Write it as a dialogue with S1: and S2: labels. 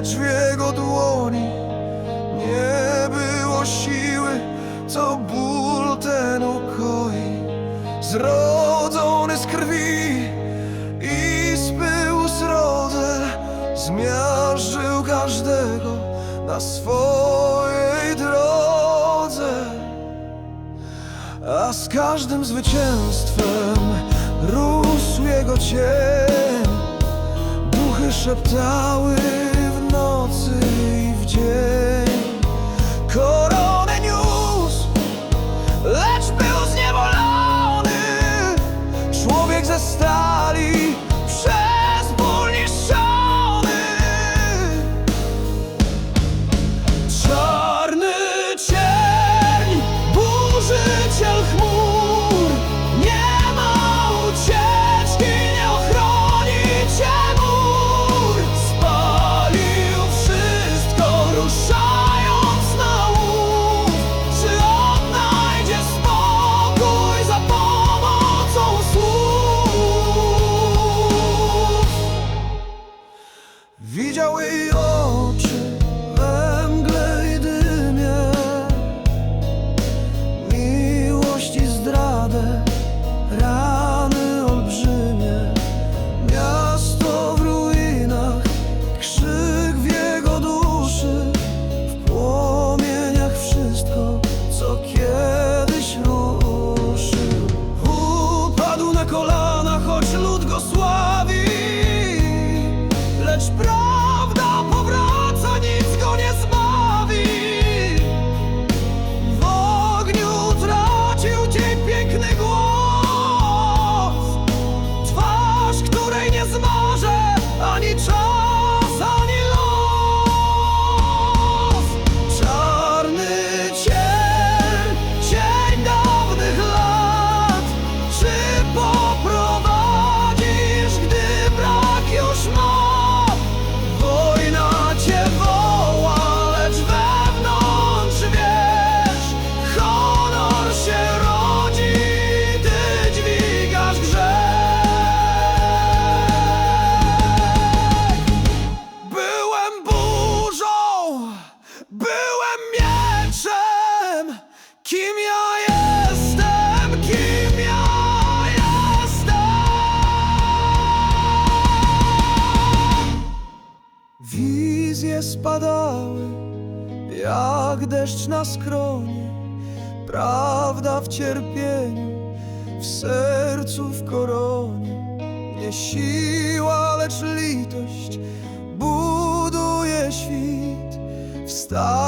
S1: lecz w jego dłoni nie było siły, co ból ten ukoi. Zrodzony z krwi i z pyłu srodze, zmiażdżył każdego na swojej drodze. A z każdym zwycięstwem rósł jego cień. Szeptały w nocy i w dzień. Koronę niósł, lecz był zniewolony. Człowiek ze stali, przez ból niszczony. Czarny cień, burzyciel chmur Widział spadały jak deszcz na skronie. Prawda w cierpieniu, w sercu w koronie. Nie siła, lecz litość buduje świt. Wstał jako